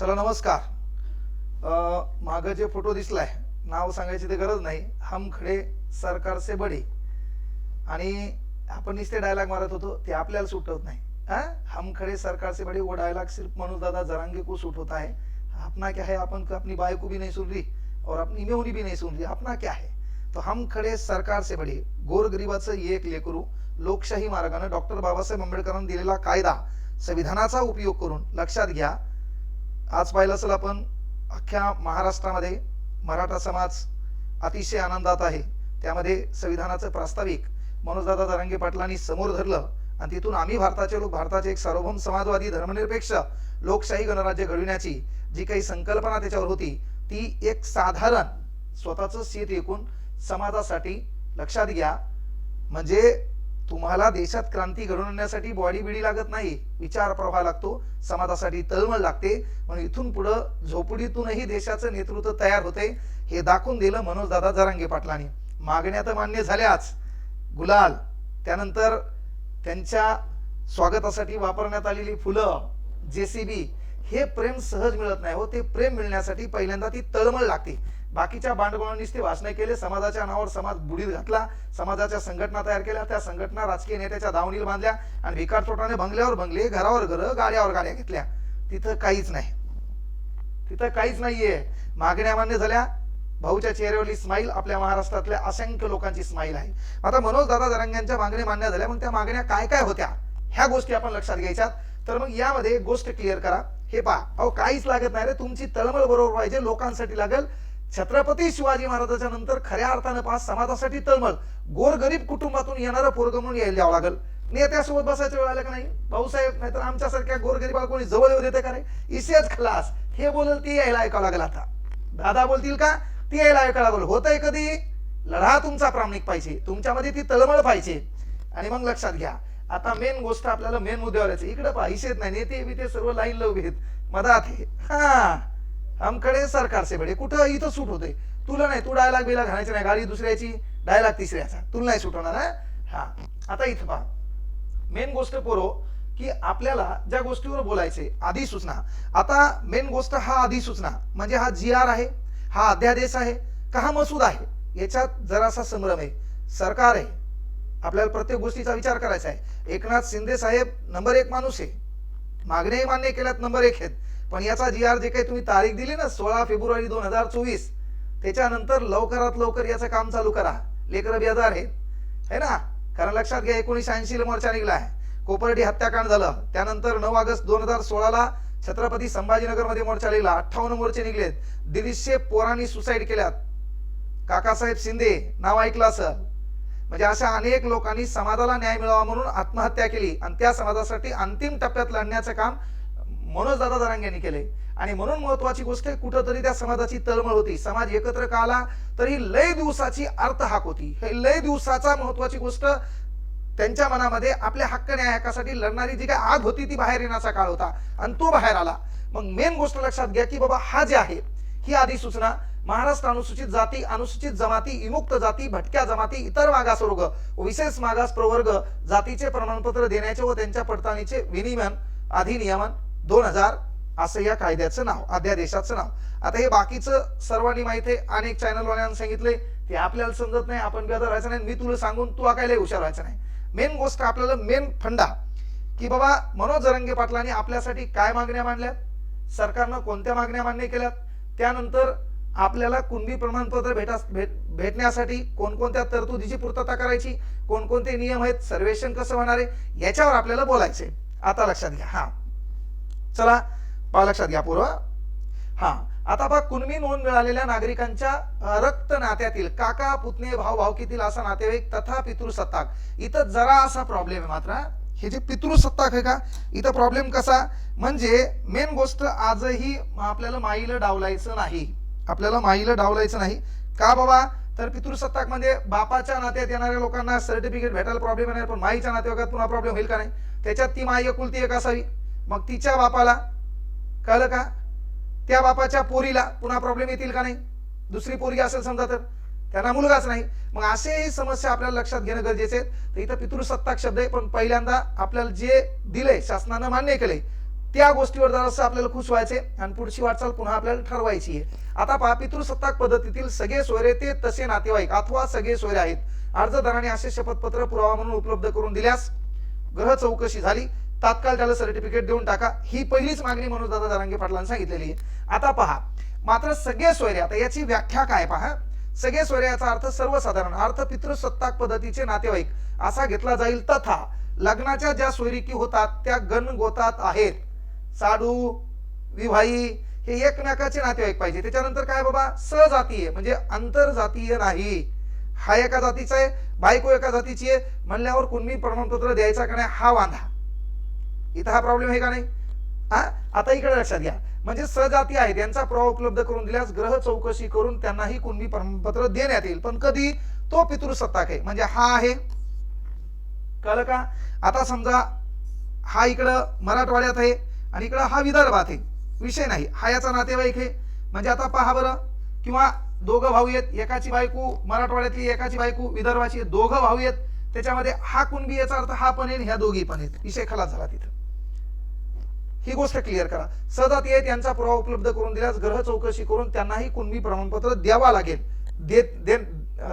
चला नमस्कार. मागं जे फोटो दिसलाय नाव सांगायची ते गरज नाही. हम खडे सरकार से बडे. आणि आपण नुसते डायलॉग मारत होतो ते आपल्याला सुटत नाही. हा? हम खडे सरकार से बडे वो डायलॉग सिर्फ मनोज दादा जरांगे को सूट होता है. अपना क्या है? अपन अपनी बाय को भी नहीं सुन रही और अपनी मेहुनी भी नहीं सुन रही. अपना क्या है? तो हम खडे सरकार से बडे. गोरगरिबाचं एक लेकरू लोकशाही मार्गाने डॉक्टर बाबासाहेब आंबेडकरांनी दिलेला कायदा संविधानाचा उपयोग करून लक्षात घ्या. आज पाहिलं असेल आपण अख्ख्या महाराष्ट्रामध्ये मराठा समाज अतिशय आनंदात आहे. त्यामध्ये संविधानाचं प्रास्ताविक मनोजदादा दरांगे पाटलांनी समोर धरलं आणि तिथून आम्ही भारताचे लोक भारताचे एक सार्वभौम समाजवादी धर्मनिरपेक्ष लोकशाही गणराज्य घडविण्याची जी काही संकल्पना त्याच्यावर होती ती एक साधारण स्वतःचं शेत एकूण समाजासाठी लक्षात घ्या. म्हणजे तुम्हाला देशात क्रांती घडवून आणण्यासाठी बॉडी बिडी लागत नाही. विचार प्रवाह लागतो. समाजासाठी तळमळ लागते. म्हणून इथून पुढं झोपडीतूनही देशाचं नेतृत्व तयार होते. हे दाखवून दिलं मनोजदादा जरांगे पाटलांनी. मागण्या तर मान्य झाल्याच. गुलाल त्यानंतर त्यांच्या स्वागतासाठी वापरण्यात आलेली फुलं जेसीबी हे प्रेम सहज मिळत नाही हो. ते प्रेम मिळण्यासाठी पहिल्यांदा ती तळमळ लागते. बाकीच्या बांडगोळांनीच ते वाचणे केले. समाजाच्या नावावर समाज बुडीत घातला. समाजाच्या संघटना तयार केल्या. त्या संघटना राजकीय नेत्याच्या दावणीला बांधल्या आणि भिकार चोटाने बंगल्यावर बंगले घरावर घर गाड्यावर गाड्या घेतल्या. तिथं काहीच नाही. तिथं काहीच नाहीये. मागण्या मान्य झाल्या. भाऊच्या चेहऱ्यावरली स्माईल आपल्या महाराष्ट्रातल्या असंख्य लोकांची स्माईल आहे. आता मनोज दादा जरांग्यांच्या मागण्या मान्य झाल्या. मग त्या मागण्या काय काय होत्या? ह्या गोष्टी आपण लक्षात घ्यायच्यात. तर मग यामध्ये गोष्ट क्लिअर करा. हे पहा. अहो काहीच लागत नाही रे. तुमची तळमळ बरोबर पाहिजे. लोकांसाठी लागेल. छत्रपती शिवाजी महाराजांच्या नंतर खऱ्या अर्थानं पहा समाजासाठी तळमळ. गोरगरीब कुटुंबातून येणारं पोरग म्हणून यायला द्यावं लागेल. नेत्यासोबत बसायचं वेळ आलं का नाही? भाऊसाहेब नाहीतर आमच्यासारख्या गोरगरीबाला कोणी जवळ येऊ देते का रे? इसेच खलास. हे बोलल ती यायला ऐकावं लागेल आता. दादा बोलतील का? ती यायला ऐकावं लागेल. होतंय कधी? लढा तुमचा प्रामाणिक पाहिजे. तुमच्यामध्ये ती तळमळ पाहिजे. आणि मग लक्षात घ्या. आता मेन गोष्ट आपल्याला मेन मुद्द्यावर यायचं. इकडे पाहिजेत नाही. नेते बिते सर्व लाईन लावू आहेत मधात हे हा. आमकडे सरकारचे बडे कुठं? इथं सूट होते तुला नाही तू डायलॉग बिला घालायची नाही. गाडी दुसऱ्याची डायलॉग तिसऱ्याचा. तुला नाही सूट होणार हा? हा. आता इथं पहा. मेन गोष्ट पोरो की आपल्याला ज्या गोष्टीवर बोलायचे अधिसूचना. आता मेन गोष्ट हा अधिसूचना. म्हणजे हा जी आर आहे हा अध्यादेश आहे का हा मसूद आहे? याच्यात जरासा संभ्रम आहे. सरकार आहे. आपल्याला प्रत्येक गोष्टीचा विचार करायचा आहे. एकनाथ शिंदे साहेब नंबर एक माणूस आहे. मागण्याही मान्य केल्यात नंबर एक आहेत. पण याचा जी आर जे काही तुम्ही तारीख दिली ना सोळा फेब्रुवारी दोन हजार चोवीस त्याच्यानंतर लवकरात लवकर याचं काम चालू करा. लेकर बेजार आहेत. है ना? कारण लक्षात घ्या एकोणीसशे ऐंशी ला मोर्चा निघला आहे कोपर्डी हत्याकांड झालं. त्यानंतर नऊ ऑगस्ट दोन हजार सोळाला छत्रपती संभाजीनगरमध्ये मोर्चा निघला. अठ्ठावन्न मोर्चे निघलेत. दीडशे पोरांनी सुसाईड केल्यात. काकासाहेब शिंदे नाव ऐकलं असं म्हणजे अशा अनेक लोकांनी समाजाला न्याय मिळावा म्हणून आत्महत्या केली. आणि त्या समाजासाठी अंतिम टप्प्यात लढण्याचं काम मनोज दादा दरांग्यांनी केले. आणि म्हणून महत्वाची गोष्ट कुठंतरी त्या समाजाची तळमळ होती. समाज एकत्र का आला तरी लय दिवसाची अर्थ हाक होती. हे लय दिवसाचा महत्वाची गोष्ट त्यांच्या मनामध्ये आपल्या हक्क न्याय हक्कासाठी लढणारी जी काय आग होती ती बाहेर येण्याचा काळ होता. आणि तो बाहेर आला. मग मेन गोष्ट लक्षात घ्या की बाबा हा जे आहे ही अधिसूचना महाराष्ट्र अनुसूचित जाती अनुसूचित जमाती विमुक्त जाती भटक्या जमाती इतर मागासवर्ग वर्ग विशेष मागास प्रवर्ग जातीचे प्रमाणपत्र देण्याचे व त्यांच्या पडताळणीचे विनियमन अधिनियमन दोन हजार असं या कायद्याचं नाव अध्यादेशाचं नाव. आता हे बाकीचं सर्वांनी माहिती आहे. अनेक चॅनलवाल्यांना सांगितले ते आपल्याला समजत नाही. आपण बेदर व्हायचं नाही. मी तुला सांगून तू काय लय हुशार व्हायचं नाही. मेन गोष्ट आपल्याला मेन फंडा की बाबा मनोज जरंगे पाटलांनी आपल्यासाठी काय मागण्या मांडल्यात? सरकारनं कोणत्या मागण्या मान्य केल्यात? त्यानंतर आपल्याला कुणबी प्रमाणपत्र भेटा भेट भेटण्यासाठी कोणकोणत्या तरतुदीची पूर्तता करायची? कोणकोणते नियम आहेत? सर्वेक्षण कसं होणार आहे? याच्यावर आपल्याला बोलायचे आता लक्षात घ्या. हा. चला पहा लक्षात घ्या पूर्व. हा आता पहा कुणबी नोंद मिळालेल्या नागरिकांच्या रक्त नात्यातील काका पुतणे भाऊ भावकीतील असा नातेवाईक तथा पितृसत्ताक. इथं जरा असा प्रॉब्लेम आहे मात्र हे. जे पितृसत्ताक आहे का? इथं प्रॉब्लेम कसा? म्हणजे मेन गोष्ट आजही आपल्याला माईला डावलायचं नाही. आपल्याला माईला डावलायचं नाही. का बाबा? तर पितृसत्ताक म्हणजे बापाच्या नात्यात येणाऱ्या लोकांना सर्टिफिकेट भेटायला प्रॉब्लेम येणार पण माईच्या नातेवाईकात पुन्हा प्रॉब्लेम होईल का नाही? त्याच्यात ती माई एकुलती एक असावी. मग तिच्या बापाला कळलं का? त्या बापाच्या पोरीला पुन्हा प्रॉब्लेम येतील का नाही? दुसरी पोरगी असेल समजा तर. त्यांना मुलगाच नाही. मग असे समस्या आपल्याला लक्षात घेणं गरजेचे आहे. तर इथं पितृसत्ताक शब्द आहे पण पहिल्यांदा आपल्याला जे दिले शासनानं मान्य केले त्या गोष्टीवर जरासं आपल्याला खुश व्हायचे आणि पुढची वाटचाल पुन्हा आपल्याला ठरवायची आहे. आता पहा पितृसत्ताक पद्धतीतील सगळे सोयरे ते तसे नातेवाईक अथवा सगळे सोयरे आहेत. अर्जदाराने असे शपथपत्र पुरावा म्हणून उपलब्ध करून दिल्यास ग्रह चौकशी झाली. तात्काळ त्याला सर्टिफिकेट देऊन टाका. ही पहिलीच मागणी मनोजदादा जरांगे पाटलांनी सांगितलेली आहे. आता पहा मात्र सगळे सोयरे आता याची व्याख्या काय पहा? सगळे सोयरे याचा अर्थ सर्वसाधारण अर्थ पितृसत्ताक पद्धतीचे नातेवाईक असा घेतला जाईल तथा लग्नाच्या ज्या सोयरिकी होतात त्या गणगोतात आहेत. साडू विवाही हे एकमेकाचे नातेवाईक पाहिजे. त्याच्यानंतर काय बाबा? सजातीय म्हणजे आंतरजातीय नाही. हा एका जातीचा आहे बायको एका जातीची आहे. म्हणल्यावर कुणी प्रमाणपत्र द्यायचा का नाही? हा वांधा. इथं हा प्रॉब्लेम आहे का नाही? हा? आता इकडे लक्षात घ्या. म्हणजे सजाती आहेत यांचा पुरावा उपलब्ध करून दिल्यास ग्रह चौकशी करून त्यांनाही कुणबी प्रमाणपत्र देण्यात येईल. पण कधी? तो पितृसत्ताक आहे. म्हणजे हा आहे. कळलं का? आता समजा हा इकडं मराठवाड्यात आहे आणि इकडं हा विदर्भात आहे. विषय नाही. हा याचा नातेवाईक आहे. म्हणजे आता पहा बरं. किंवा दोघं भाऊ आहेत. एकाची बायको मराठवाड्यातली एकाची बायको विदर्भाची. दोघं भाऊ आहेत. त्याच्यामध्ये हा कुणबी याचा अर्थ हा पण आहे ह्या दोघी पण आहेत. विषय खलास झाला तिथं. ही गोष्ट क्लिअर करा. सदातीय त्यांचा पुरावा उपलब्ध करून दिल्यास ग्रह चौकशी करून त्यांनाही कुणबी प्रमाणपत्र द्यावा लागेल. देत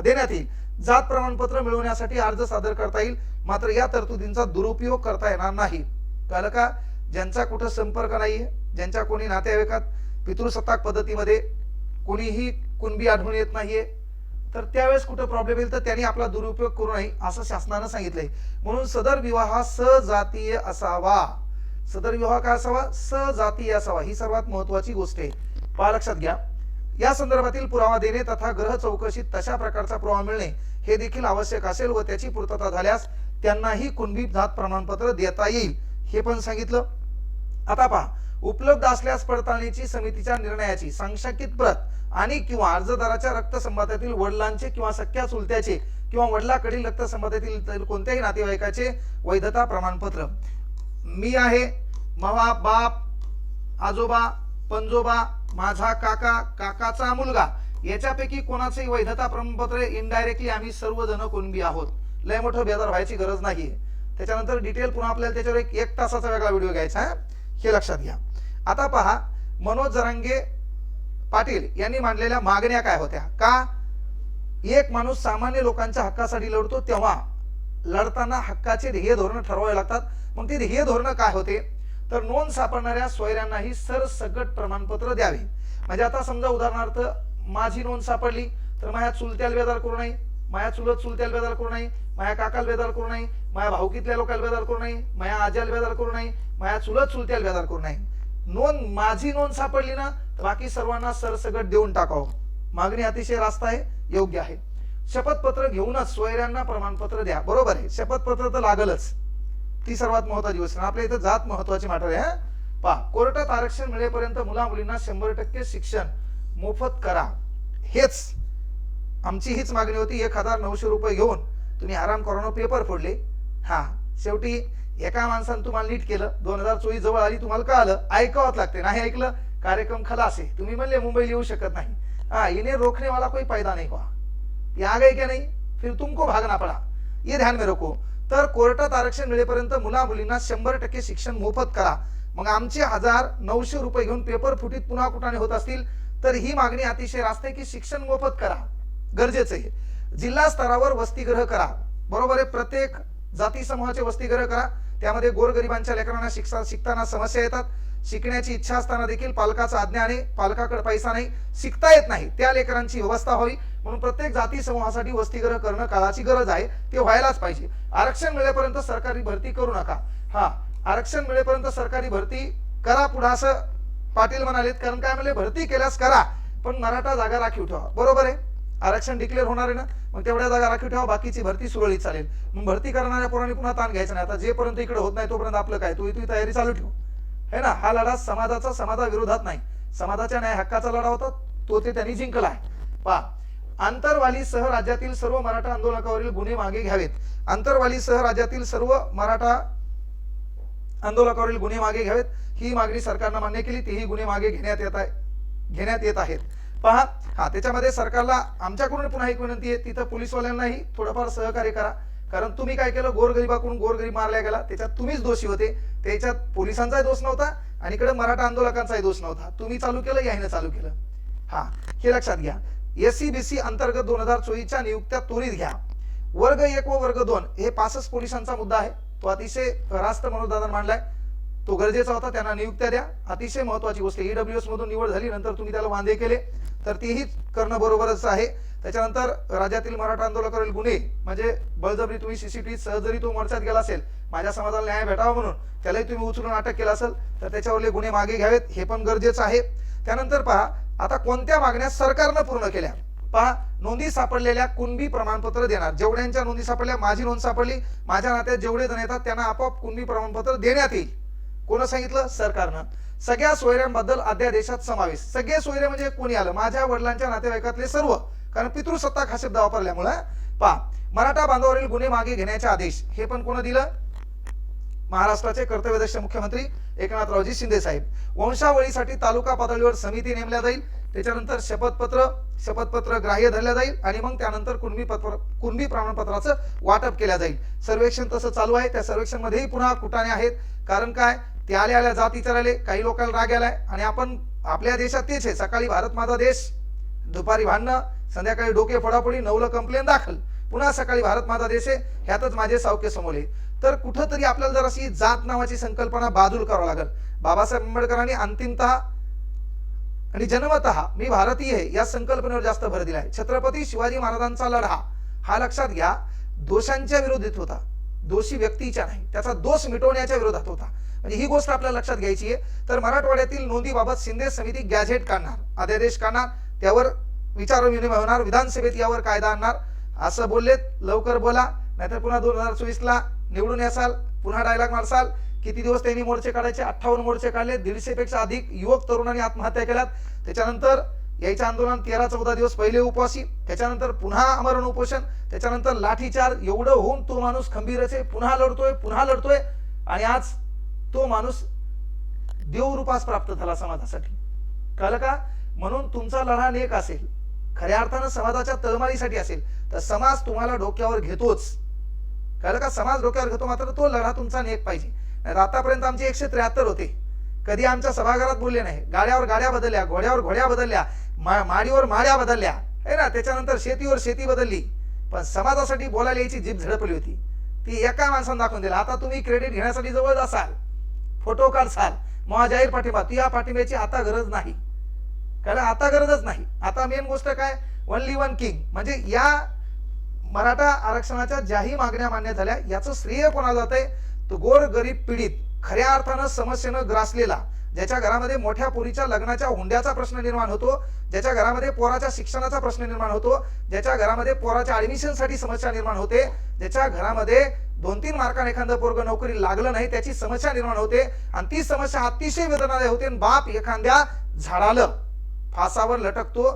देण्यात येईल. जात प्रमाणपत्र मिळवण्यासाठी अर्ज सादर करता येईल मात्र या तरतुदींचा दुरुपयोग करता येणार नाही. कळलं का? ज्यांचा कुठं संपर्क नाहीये ज्यांच्या कोणी नातेवाईकात पितृसत्ताक पद्धतीमध्ये कोणीही कुणबी आढळून येत नाहीये तर त्यावेळेस कुठं प्रॉब्लेम येईल तर त्यांनी आपला दुरुपयोग करू नये असं शासनानं सांगितलंय. म्हणून सदर विवाह सजातीय असावा. सदर विवाह काय असावा? सजातीय असावा. ही सर्वात महत्वाची गोष्ट आहे. पहा लक्षात घ्या. या संदर्भातील पुरावा देणे तथा ग्रह चौकशीत तशा प्रकारचा पुरावा मिळणे हे देखील आवश्यक असेल व त्याची पूर्तता झाल्यास त्यांनाही कुणबी जात प्रमाणपत्र देता येईल. हे पण सांगितलं. आता पहा उपलब्ध असल्यास पडताळणीची समितीच्या निर्णयाची सांशकित प्रत आणि किंवा अर्जदाराच्या रक्तसंबंधातील वडिलांचे किंवा सख्या चुलत्याचे किंवा वडिलाकडील रक्तसंबंधातील कोणत्याही नातेवाईकाचे वैधता प्रमाणपत्र. मी आहे मवा बाप आजोबा पंजोबा माझा काका काकाचा मुलगा. याच्यापैकी कोणाचंही वैधता प्रमाणपत्र इनडायरेक्टली आम्ही सर्वजण कुणबी आहोत. लय मोठं बेजार व्हायची गरज नाही त्याच्यानंतर डिटेल पुन्हा आपल्याला त्याच्यावर एक एक तासाचा वेगळा व्हिडिओ घ्यायचा आहे. हे लक्षात घ्या. आता पहा मनोज जरांगे पाटील यांनी मांडलेल्या मागण्या काय होत्या? का एक माणूस सामान्य लोकांच्या हक्कासाठी लढतो तेव्हा? लढताना हक्काचे ध्येय धोरण ठरवावे लागतात. मग ते ध्येय धोरण काय होते? तर नोंद सापडणाऱ्या सोयऱ्यांनाही सरसकट प्रमाणपत्र द्यावे. म्हणजे आता समजा उदाहरणार्थ माझी नोंद सापडली तर माझ्या चुलत्याला बेदार करू नये. माझ्या चुलत चुलत्याला बेदार करू नये. माझ्या काकाला बेदार करू नये. माझ्या भाऊकीतल्या लोकांना बेदार करू नये. माझ्या आज्याला बेदार करू नये. माझ्या चुलत चुलत्याला बेदार करू नये. नोंद माझी नोंद सापडली ना तर बाकी सर्वांना सरसकट देऊन टाकावं. मागणी अतिशय रास्त आहे योग्य आहे. शपथपत्र घेऊनच सोयऱ्यांना प्रमाणपत्र द्या. बरोबर आहे. शपथपत्र तर लागलच. ती सर्वात महत्वाची गोष्ट. आपल्या इथं जात महत्वाची मॅटर आहे पहा कोर्टात आरक्षण मिळेपर्यंत मुला मुलींना शंभर टक्के शिक्षण मोफत करा. हेच आमची हीच मागणी होती. एक हजार नऊशे रुपये घेऊन तुम्ही आराम करून पेपर फोडले. हा शेवटी एका माणसानं तुम्हाला नीट केलं. दोन हजार चोवीस जवळ आली तुम्हाला कळालं. ऐकावंच लागते नाही ऐकलं कार्यक्रम खलास आहे. तुम्ही म्हणले मुंबईला येऊ शकत नाही. हा इन्हें रोखणे मला कोई फायदा नाही व्हा ये आ गए क्या नहीं? फिर तुमको भागना पड़ा. ये ध्यान में रखो. तर कोर्टात आरक्षण मिळेपर्यंत मुला मुलींना शंभर टक्के शिक्षण मोफत करा. मग आमचे हजार नऊशे रुपये घेऊन पेपर फुटीत पुन्हा कुठाने होत असतील तर ही मागणी अतिशय रास्ते की शिक्षण मोफत करा. गरजेचं आहे. जिल्हा स्तरावर वसतिगृह करा. बरोबर आहे प्रत्येक जाती समूहाचे वसतिगृह करा. त्यामध्ये गोरगरिबांच्या लेकरांना शिक्षा शिकताना समस्या येतात. शिकण्याची इच्छा असताना देखील पालकाचा आज्ञा आणि पालकाकडे पैसा नाही. शिकता येत नाही. त्या लेकरांची व्यवस्था व्हावी. म्हणून प्रत्येक जाती समूहासाठी वस्तीग्रह करणं काळाची गरज आहे ते व्हायलाच पाहिजे. आरक्षण मिळेपर्यंत सरकारी भरती करू नका. हा आरक्षण मिळेपर्यंत सरकारी भरती करा पुढे असं पाटील म्हणालेत कारण काय म्हणले भरती केल्यास करा पण मराठा जागा राखीव ठेवा. बरोबर आहे? आरक्षण डिक्लेअर होणार आहे ना? मग तेवढ्या जागा राखीव ठेवा बाकीची भरती सुरळीत चालेल. मग भरती करणाऱ्या पोरांनी पुन्हा ताण घ्यायचा नाही. आता जेपर्यंत इकडे होत नाही तोपर्यंत आपलं काय? तू तुझी तयारी चालू ठेव. है ना? हा लढा समाजाचा समाजाविरोधात नाही. समाजाच्या न्याय हक्काचा लढा होता तो ते त्यांनी जिंकला आहे. आंतरवाली सह राज्यातील सर्व मराठा आंदोलकावरील गुन्हे मागे घ्यावेत. आंतरवाली सह राज्यातील सर्व मराठा आंदोलकावरील गुन्हे मागे घ्यावेत. ही मागणी सरकारनं मान्य केली. तीही गुन्हे मागे घेण्यात येत आहे घेण्यात येत आहेत. पहा हा त्याच्यामध्ये सरकारला आमच्याकडून पुन्हा एक विनंती आहे. तिथं पोलीसवाल्यांनाही थोडंफार सहकार्य करा. कारण तुम्ही काय केलं? गोरगरिबाकडून गोरगरीब मारल्या गेला. त्याच्यात तुम्हीच दोषी होते. त्याच्यात पोलिसांचाही दोष नव्हता आणि इकडे मराठा आंदोलकांचाही दोष नव्हता. तुम्ही चालू केलं? याने चालू केलं. हा हे लक्षात घ्या. एससी बीसी अंतर्गत दोन हजार चोवीसच्या नियुक्त्या त्वरित घ्या. वर्ग एक व वर्ग दोन हे पासष्ट पोलिसांचा मुद्दा आहे. तो अतिशय रास्त मनोदान मांडलाय. तो गरजेचा होता त्यांना नियुक्त्या द्या. अतिशय महत्वाची गोष्ट ईडब्ल्यूएस मधून निवड झाली नंतर तुम्ही त्याला वांदे केले तर तेही करणं बरोबरच आहे. त्याच्यानंतर राज्यातील मराठा आंदोलकावरील गुन्हे म्हणजे बळजबरी तुम्ही सीसीटीव्ही सह जरी तो मोर्चात गेला असेल माझ्या समाजाला न्याय भेटावा म्हणून त्यालाही तुम्ही उचलून अटक केला असेल तर त्याच्यावरले गुन्हे मागे घ्यावेत हे पण गरजेचं आहे. त्यानंतर पहा आता कोणत्या मागण्या सरकारनं पूर्ण केल्या? पहा नोंदी सापडलेल्या कुणबी प्रमाणपत्र देणार. जेवढ्यांच्या नोंदी सापडल्या माझी नोंद सापडली. माझ्या नात्यात जेवढे जण येतात त्यांना आपोआप कुणबी प्रमाणपत्र देण्यात येईल. कोण सांगितलं? सरकारनं. सगळ्या सोयऱ्यांबद्दल अध्यादेशात समावेश. सगळे सोयरे म्हणजे कोणी आलं? माझ्या वडिलांच्या नातेवाईकातले सर्व. कारण पितृसत्ताक हा शब्द वापरल्यामुळे पहा मराठा बांधवावरील गुन्हे मागे घेण्याचे आदेश हे पण कोण दिलं? महाराष्ट्राचे कर्तव्यदक्ष मुख्यमंत्री एकनाथरावजी शिंदे साहेब. वंशावळीसाठी तालुका पातळीवर समिती नेमल्या जाईल. त्याच्यानंतर शपथपत्र शपथपत्र ग्राह्य धरल्या जाईल आणि मग त्यानंतर कुणबी पत्र कुणबी प्रमाणपत्राचं वाटप केल्या जाईल. सर्वेक्षण तसं चालू आहे. त्या सर्वेक्षण मध्येही पुन्हा कुटाने आहेत. कारण काय? ते आल्या आल्या जात विचारायले. काही लोकांना राग आलाय आणि आपण आपल्या देशात तेच आहे. सकाळी भारत माझा देश दुपारी भांडणं संध्याकाळी डोके फोडाफोडी नवलं कंप्लेन दाखल. पुन्हा सकाळी भारत माझा देश आहे. ह्यातच माझे सावके समोर तर कुठंतरी आपल्याला जराशी जात नावाची संकल्पना बाजूल करावं लागेल. बाबासाहेब आंबेडकरांनी अंतिमतः आणि जन्मत मी भारतीय आहे या संकल्पनेवर जास्त भर दिला आहे. छत्रपती शिवाजी महाराजांचा लढा हा लक्षात घ्या दोषांच्या विरोधात होता. दोषी व्यक्तीच्या नाही त्याचा दोष मिटवण्याच्या विरोधात होता. म्हणजे ही गोष्ट आपल्याला लक्षात घ्यायची आहे. तर मराठवाड्यातील नोंदीबाबत शिंदे समिती गॅझेट काढणार अध्यादेश काढणार त्यावर विचार विनिमय होणार विधानसभेत यावर कायदा आणणार असं बोललेत लवकर बोला नाहीतर पुन्हा दोन हजार चोवीसला निवडून यासाल पुन्हा डायलॉग मारसाल. किती दिवस त्यांनी मोर्चे काढायचे? अठ्ठावन्न मोर्चे काढले. दीडशे पेक्षा अधिक युवक तरुणांनी आत्महत्या केल्यात. त्याच्यानंतर यायचं आंदोलन तेरा चौदा दिवस पहिले उपवासी. त्याच्यानंतर पुन्हा आमरण उपोषण. त्याच्यानंतर लाठीचार्ज. एवढं होऊन तो माणूस खंबीरच आहे. पुन्हा लढतोय पुन्हा लढतोय. आणि आज तो माणूस देवरूपास प्राप्त झाला समाजासाठी. कळलं का? म्हणून तुमचा लढा नेक असेल. खऱ्या अर्थानं समाजाच्या तळमळीसाठी असेल. तर समाज तुम्हाला डोक्यावर घेतोच. कळलं का समाज डोक्यावर घेतो मात्र तो लढा तुमचा नेक पाहिजे. आतापर्यंत आमचे एकशे त्र्याहत्तर होते. कधी आमच्या सभागृहात बोलले नाही. गाड्यावर गाड्या बदलल्या घोड्यावर घोड्या बदलल्या मा- माडीवर माड्या बदलल्या. आहे ना? त्याच्यानंतर शेतीवर शेती बदलली. पण समाजासाठी बोलायला यायची जीभ झडपली होती. ती एका माणसानं दाखवून दिला. आता तुम्ही क्रेडिट घेण्यासाठी जवळ असाल. फोटो काढसाल. मग जाहीर पाठिंबा. ती या पाठिंब्याची आता गरज नाही. कारण आता गरजच नाही. आता मेन गोष्ट काय? ओनली वन किंग म्हणजे या मराठा आरक्षणाच्या ज्याही मागण्या मान्य झाल्या याचं श्रेय कोणाला जात आहे तो गोर गरीब पीडित खऱ्या अर्थानं समस्येनं ग्रासलेला ज्याच्या घरामध्ये मोठ्या पोरीच्या लग्नाच्या हुंड्याचा प्रश्न निर्माण होतो ज्याच्या घरामध्ये पोराच्या शिक्षणाचा प्रश्न निर्माण होतो ज्याच्या घरामध्ये पोराच्या ऍडमिशनसाठी समस्या निर्माण होते ज्याच्या घरामध्ये दोन तीन मार्काने एखादं पोरग नोकरी लागलं नाही त्याची समस्या निर्माण होते आणि ती समस्या अतिशय वेदनादायी होते आणि बाप एखाद्या झाडाला फासावर लटकतो.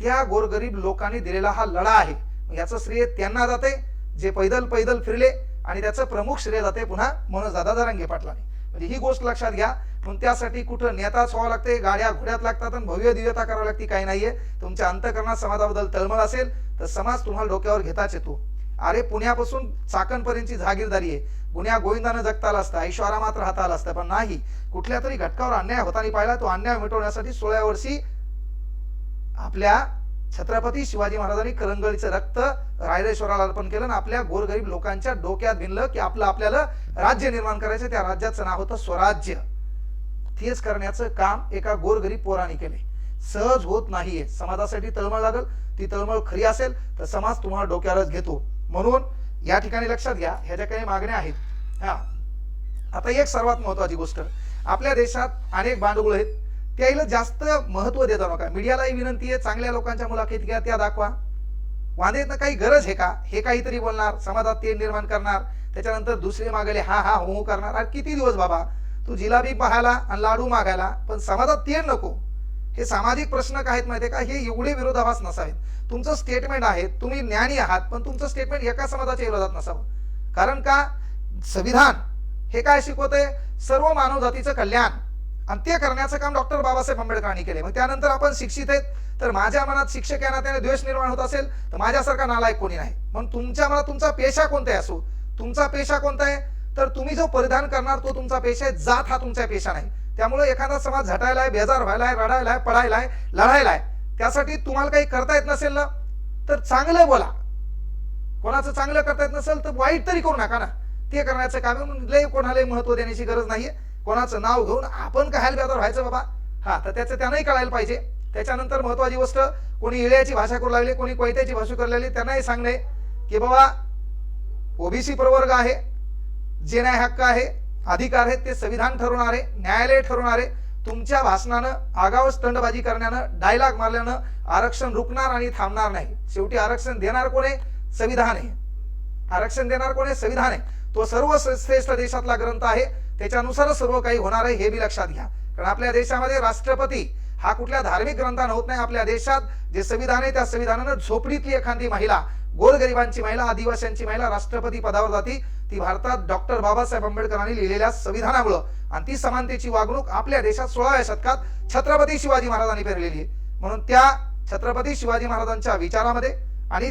त्या गोरगरीब लोकांनी दिलेला हा लढा आहे. याचं श्रेय त्यांना जाते जे पैदल पैदल फिरले आणि त्याचं प्रमुख श्रेय जाते पुन्हा मनोज दादा जरांगे पाटलाने. म्हणजे ही गोष्ट लक्षात घ्या. पण त्यासाठी कुठं नेताच व्हावं लागते गाड्या घोड्यात लागतात आणि भव्य दिव्यता करावी लागते काही नाहीये. तुमच्या अंतकरणात समाजाबद्दल तळमळ असेल तर समाज तुम्हाला डोक्यावर घेताच येतो. अरे पुण्यापासून चाकणपर्यंतची जागीरदारी आहे. गुन्ह्या गोविंदानं जगता आला असता ऐश्वरा मात्र आला असता पण नाही. कुठल्या तरी घटकावर अन्याय होताना पाहिला तो अन्याय मिटवण्यासाठी सोळा वर्षी आपल्या छत्रपती शिवाजी महाराजांनी करंगळीचं रक्त रायरेश्वराला अर्पण केलं आणि आपल्या गोरगरीब लोकांच्या डोक्यात भिनलं की आपलं आपल्याला राज्य निर्माण करायचं त्या राज्याचं नाव होतं स्वराज्य. तेच करण्याचं काम एका गोरगरीब पोराने केले. सहज होत नाहीये. समाजासाठी तळमळ लागल. ती तळमळ खरी असेल तर समाज तुम्हाला डोक्यावरच घेतो. म्हणून या ठिकाणी लक्षात घ्या ह्या ज्या काही मागण्या आहेत हा. आता एक सर्वात महत्वाची गोष्ट. आपल्या देशात अनेक बांडगुळ आहेत. त्याला जास्त महत्त्व देता नका. मीडियालाही विनंती आहे चांगल्या लोकांच्या मुलाखत घ्या त्या दाखवा. वांदेतनं काही गरज आहे का? हे काहीतरी बोलणार समाजात ते निर्माण करणार त्याच्यानंतर दुसरे मागले हा हा हो करणार. अरे किती दिवस बाबा? तू जिलाबी पाहायला आणि लाडू मागायला पण समाजात ते नको. हे सामाजिक प्रश्न काय आहेत माहिती का? हे एवढे विरोधाभास नसावेत. तुमचं स्टेटमेंट आहे तुम्ही ज्ञानी आहात पण तुमचं स्टेटमेंट एका समाजाच्या विरोधात नसावं. कारण का? संविधान हे काय शिकवतंय? सर्व मानवजातीचं कल्याण. आणि ते करण्याचं काम डॉक्टर बाबासाहेब आंबेडकरांनी केले मग त्यानंतर आपण शिक्षित आहेत तर माझ्या मनात शिक्षक या नात्याने द्वेष निर्माण होत असेल तर माझ्यासारखा नालायक कोणी नाही. म्हणून तुमच्या मनात तुमचा पेशा कोणता आहे असो? तुमचा पेशा कोणता आहे? तर तुम्ही जो परिधान करणार तो तुमचा पेशा आहे जात हा तुमचा पेशा नाही. त्यामुळे एखादा समाज झटायला आहे बेजार व्हायला आहे रडायला आहे पडायला आहे लढायला आहे त्यासाठी तुम्हाला काही करता येत नसेल ना तर चांगलं बोला. कोणाचं चांगलं करता येत नसेल तर वाईट तरी करू नका ना. ते करण्याचं काम म्हणून लय कोणालाही महत्त्व देण्याची गरज नाहीये. कोणाचं नाव घेऊन आपण काय बेदार व्हायचं बाबा? हा तर त्याचं त्यांनाही कळायला पाहिजे. त्याच्यानंतर महत्वाची गोष्ट कोणी इळ्याची भाषा करू लागली कोणी कोयत्याची भाषा करू लागली त्यांनाही सांगणे की बाबा ओबीसी प्रवर्ग आहे जे न्याय हक्क आहे अधिकार आहेत ते संविधान ठरवणारे न्यायालय ठरवणारे तुमच्या भाषणानं आगाव स्टंडबाजी करण्यानं डायलॉग मारल्यानं आरक्षण रुकणार आणि थांबणार नाही. शेवटी आरक्षण देणार कोण आहे? संविधान आहे. आरक्षण देणार कोण आहे? संविधान आहे. तो सर्व श्रेष्ठ देशातला ग्रंथ आहे. त्याच्यानुसारच सर्व काही होणार आहे हे बी लक्षात घ्या. कारण आपल्या देशामध्ये राष्ट्रपती हा कुठल्या धार्मिक ग्रंथानं होत नाही. आपल्या देशात जे संविधान आहे त्या संविधानानं झोपडीतली एखादी महिला गोरगरिबांची महिला आदिवासींची महिला राष्ट्रपती पदावर जाती. ती भारतात डॉक्टर बाबासाहेब आंबेडकरांनी लिहिलेल्या संविधानामुळं. आणि ती समानतेची वागणूक आपल्या देशात सोळाव्या शतकात छत्रपती शिवाजी महाराजांनी पेरलेली आहे. म्हणून त्या छत्रपती शिवाजी महाराजांच्या विचारामध्ये आणि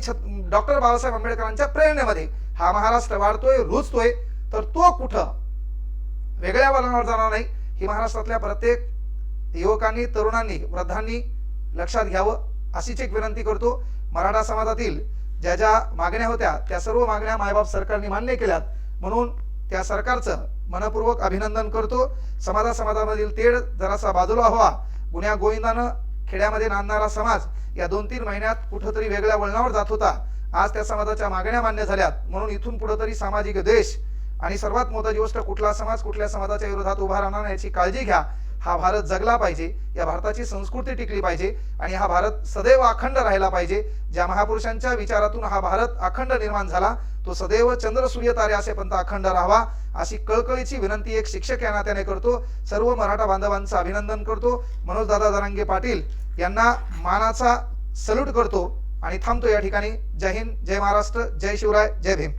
डॉक्टर बाबासाहेब आंबेडकरांच्या प्रेरणेमध्ये हा महाराष्ट्र वाढतोय रुजतोय. तर तो कुठं? वेगळ्या वळणावर जाणार नाही. ही महाराष्ट्रातल्या प्रत्येक युवकांनी तरुणांनी वृद्धांनी लक्षात घ्यावं अशीच एक विनंती करतो. मराठा समाजातील ज्या ज्या मागण्या होत्या त्या सर्व मागण्या मायबाप सरकारने मान्य केल्यात. म्हणून त्या सरकारचं मनपूर्वक अभिनंदन करतो. समाजा समाजामधील तेढ जरासा बाजूला व्हावा गुन्ह्या गोविंदानं खेड्यामध्ये नांदणारा समाज या दोन तीन महिन्यात कुठंतरी वेगळ्या वळणावर जात होता. आज त्या समाजाच्या मागण्या मान्य झाल्यात. म्हणून इथून कुठंतरी तरी सामाजिक देश आणि सर्वात मोठी गोष्ट कुठला समाज कुठल्या समाजाच्या विरोधात उभा राहणार याची काळजी घ्या. हा भारत जगला पाहिजे या भारताची संस्कृती टिकली पाहिजे आणि हा भारत सदैव अखंड राहिला पाहिजे. ज्या महापुरुषांच्या विचारातून हा भारत अखंड निर्माण झाला तो सदैव चंद्र सूर्य तारे असेपर्यंत अखंड राहावा अशी कळकळीची विनंती एक शिक्षक या नात्याने करतो. सर्व मराठा बांधवांचं अभिनंदन करतो. मनोज दादा जरांगे पाटील यांना मानाचा सल्यूट करतो आणि थांबतो या ठिकाणी. जय हिंद जय महाराष्ट्र जय शिवराय जय भीम.